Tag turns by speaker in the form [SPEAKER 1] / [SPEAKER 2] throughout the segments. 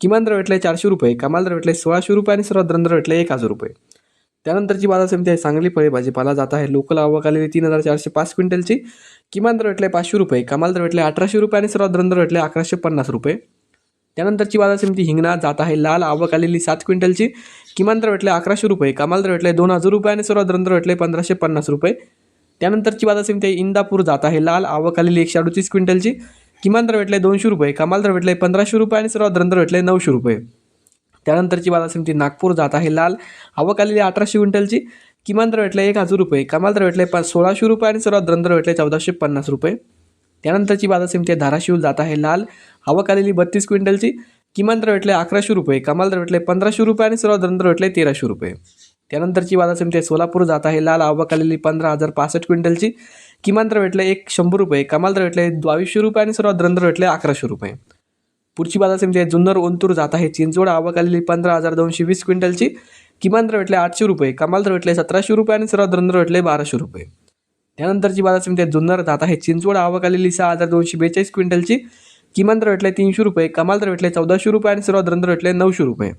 [SPEAKER 1] किमान दर भेटले चारशे रुपये कमाल दर भेटले सोळाशे रुपये आणि सर्वात दर भेटले एक हजार रुपये. त्यानंतरची बाजार समिती आहे सांगली फळे भाजीपाला जात आहे लोकल आवक आलेली तीन हजार चारशे पाच क्विंटलची. किमान दर भेटले पाचशे रुपये कमाल दर भेटले अठराशे रुपये आणि सर्वात दर भेटले अकराशे पन्नास रुपये. त्यानंतरची बाजार समिती हिंगणा जात आहे लाल आवक आलेली सात क्विंटलची. किमान दर भेटले अकराशे रुपये कमाल दर भेटले दोन हजार रुपये आणि सर्वात दर भेटले पंधराशे पन्नास रुपये. त्यानंतरची बाजार समिती इंदापूर जात आहे लाल आवक आलेली एकशे अडतीस क्विंटलची. किमान दर भेटले दोनशे रुपये कमाल दर भेटले पंधराशे रुपये आणि सर्वात दर भेटले नऊशे रुपये. त्यानंतरची बाजार समिती नागपूर जात आहे लाल. आवक आलेली अठराशे क्विंटलची. किमान दर भेटले एक हजार रुपये कमाल दर भेटले पा सोळाशे रुपये आणि सर्वात दर भेटले चौदाशे पन्नास रुपये. त्यानंतरची बाजार समिती आहे धाराशिव जात आहे लाल. आवक आलेली बत्तीस क्विंटलची. किमान दर भेटले अकराशे रुपये कमाल दर भेटले पंधराशे रुपये आणि सर्वात दर भेटले तेराशे रुपये. त्यानंतरची बाजार समिती आहे. सोलापूर जात आहे. लाल आवक आलेली पंधरा हजार पासष्ट क्विंटलची. किमान दर भेटले एक शंभर रुपये. कमाल दर भेटले बावीसशे रुपये आणि सर्वात दरंदर भेटले अकराशे रुपये. पुढची बाजार समिती आहे. जुन्नर ओंतूर जात आहे. चिंचवड आवक आलेली पंधरा हजार दोनशे वीस क्विंटलची. किमान दर भेटले आठशे रुपये. कमाल दर भेटले सतराशे रुपये आणि सर्वात दरंदर भेटले बाराशे रुपये. त्यानंतरची बाजार समिती आहे. जुन्नर जात आहे. चिंचवड आवक आलेली सहा हजार दोनशे बेचाळीस क्विंटलची. किमान दर भेटले तीनशे रुपये. कमाल दर भेटले चौदाशे रुपये आणि सर्वात दरंदर भेटले नऊशे रुपये.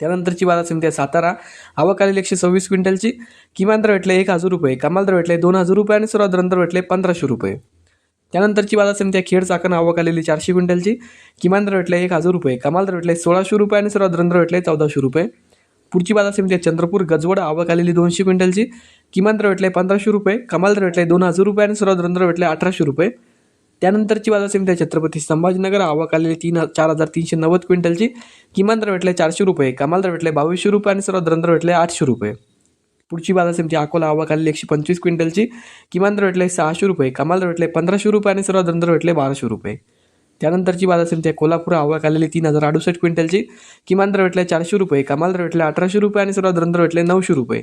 [SPEAKER 1] त्यानंतरची बाजार समिती आहे सातारा. आवक आलेली एकशे सव्वीस क्विंटलची. किमान दर भेटले एक हजार रुपये. कमाल दर भेटले दोन हजार रुपये आणि सर्वात दर भेटले पंधराशे रुपये. त्यानंतरची बाजार समिती आहे खेड चाकण. आवक आलेली चारशे क्विंटलची. किमान दर भेटले एक हजार रुपये. कमाल दर भेटले सोळाशे रुपये आणि सर्वात दर भेटले चौदाशे रुपये. पुढची बाजार समिती आहे चंद्रपूर गजवड. आवक आलेली दोनशे क्विंटलची. किमान दर भेटले पंधराशे रुपये. कमाल दर भेटले दोन हजार रुपये आणि सर्वात दर भेटले अठराशे रुपये. त्यानंतरची बाजार समिती छत्रपती संभाजीनगर आवक आलेली तीन चार हजार तीनशे नव्वद क्विंटलची. किमान दर भेटले चारशे रुपये कमाल दर भेटले बावीसशे रुपये आणि सर्व दर भेटले आठशे रुपये. पुढची बाजार समिती अकोला आवक आलेली एकशे पंचवीस क्विंटलची. किमान दर भेटले सहाशे रुपये कमाल दर भेटले पंधराशे रुपये आणि सर्व दर भेटले बाराशे रुपये. त्यानंतरची बाजार समिती आहे कोल्हापूर आवक आलेली तीन हजार अडुसष्ट क्विंटलची. किमान दर भेटले चारशे रुपये कमाल दर भेटले अठराशे रुपये आणि सर्व दर भेटले नऊशे रुपये.